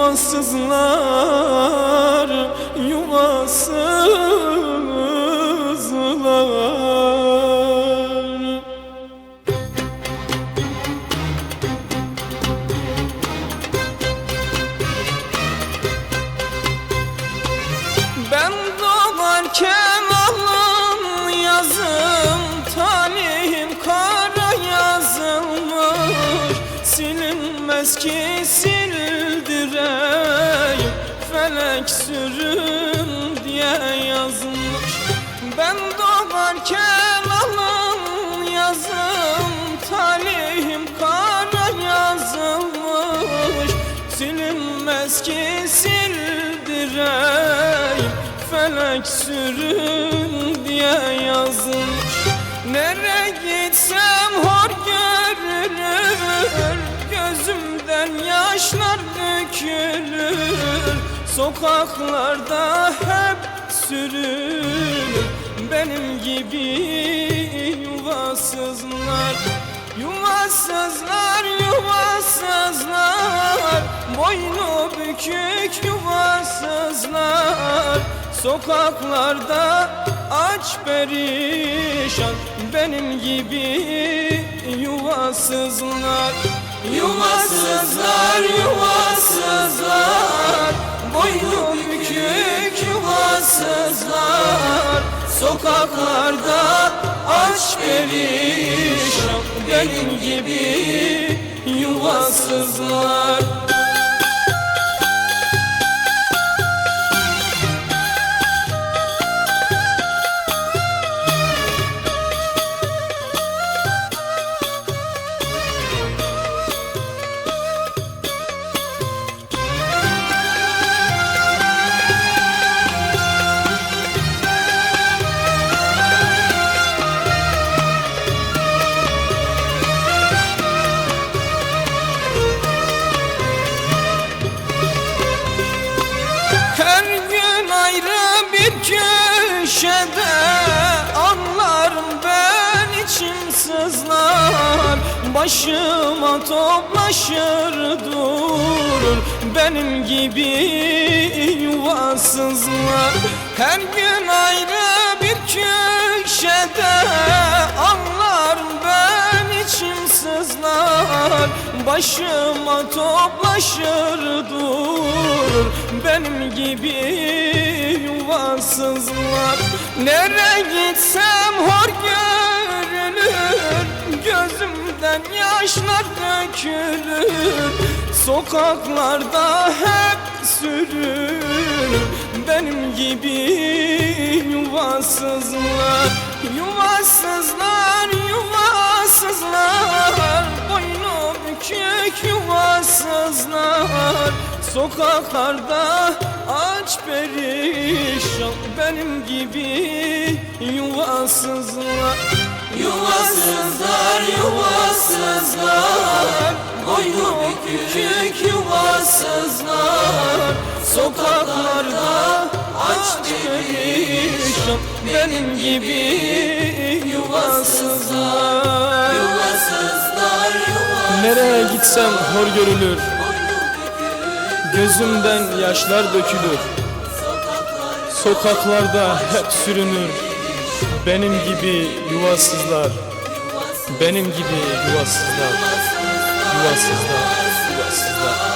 yuvasızlar yuvasızlar Ben doğarken alın yazım Talihim kara yazılmış. Silinmez ki sildireyim Felek sürün diye yazmış Ben doğarken alın yazım Talihim kara yazılmış. Silinmez ki sildireyim Felek sürün diye yazılmış. Nereye gitsem hor görülür Gözümden yaşlar dökülür Sokaklarda hep sürünür. Benim gibi yuvasızlar Yuvasızlar, yuvasızlar. Boynu bükük yuvasızlar. Sokaklarda aç perişan. Benim gibi yuvasızlar Yuvasızlar, yuvasızlar Boynu bükük yuvasızlar Sokaklarda aç perişan. Benim gibi yuvasızlar köşede Anlarım ben içim sızlar. Başıma toplaşır durur Benim gibi yuvasızlar. Her gün ayrı bir köşede Anlarım ben içim sızlar. Başıma toplaşır durur Benim gibi yuvasızlar Nereye gitsem hor görülür Gözümden yaşlar dökülür. Sokaklarda hep sürünür Benim gibi yuvasızlar Yuvasızlar, yuvasızlar Boynu bükük yuvasızlar Sokaklarda aç perişan Benim gibi yuvasızlar. Yuvasızlar, yuvasızlar. Boynu bükük yuvasızlar. Sokaklarda aç perişan Benim gibi yuvasızlar. Nereye gitsem hor görülür Gözümden yaşlar dökülür. Sokaklarda hep sürünür. Benim gibi yuvasızlar. Benim gibi yuvasızlar. Yuvasızlar